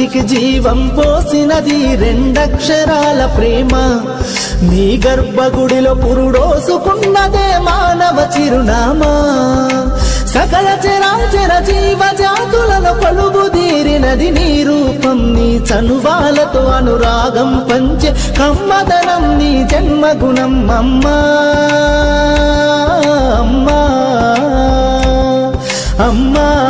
సృష్టికి జీవం పోసినది రెండక్షరాల ప్రేమ. నీ గర్భగుడిలో పురుడోసుకున్నదే మానవ చిరునామా. సకల చరాచర జీవ జాతులను పలుగుదీరినది నీ రూపం. నీ చనువాలతో అనురాగం పంచే కమ్మదనం నీ జన్మగుణం. అమ్మా అమ్మా అమ్మా.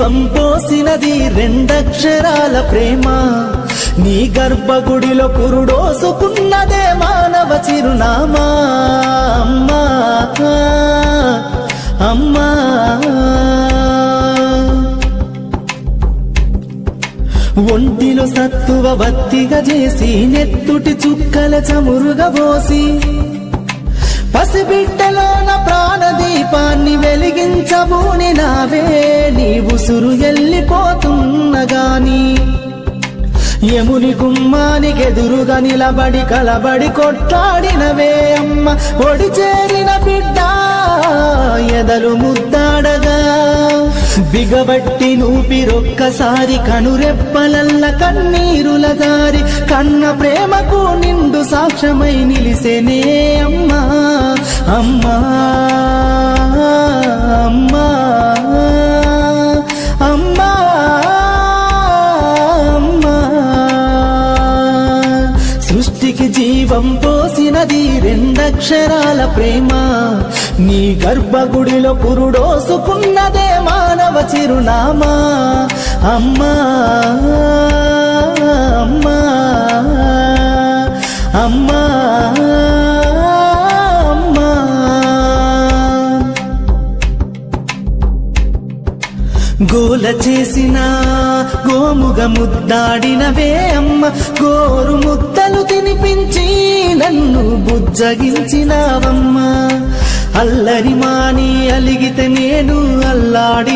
జీవం పోసినది రెండక్షరాల ప్రేమ. నీ గర్భగుడిలో పురుడోసుకున్నదే మానవ చిరునామా. అమ్మా అమ్మా. ఒంటిలో సత్తువ బత్తిగా చేసి నెత్తుటి చుక్కల చమురుగా పోసి పసిబిడ్డలోన ప్రాణదీపాన్ని వెలిగించబూని నావే నీ ఉసురు ఎల్లిపోతున్నగాని యముని గుమ్మానికి ఎదురుగా నిలబడి కలబడి కొట్లాడినవే అమ్మ. ఒడి చేరిన బిడ్డ ఎదలు ముద్దాడగా. బిగబట్టి నూపిరొక్కసారి కనురెప్పలల్ల కన్నీరుల దారి కన్న ప్రేమకు నిండు సాక్ష్యమై నిలిసేనే అమ్మా అమ్మా అమ్మా అమ్మా అమ్మా. సృష్టికి జీవం పోసినది రెండక్షరాల ప్రేమ. నీ గర్భగుడిలో పురుడోసుకున్నదే మానవ చిరునామా. అమ్మా అమ్మా. అమ్మా గోల చేసిన గోముగ ముద్దాడినవే అమ్మ. గోరు ముద్దలు తినిపించి నన్ను బుజ్జగించినావమ్మ. అల్లరి మాని అలిగితే నేను అల్లాడి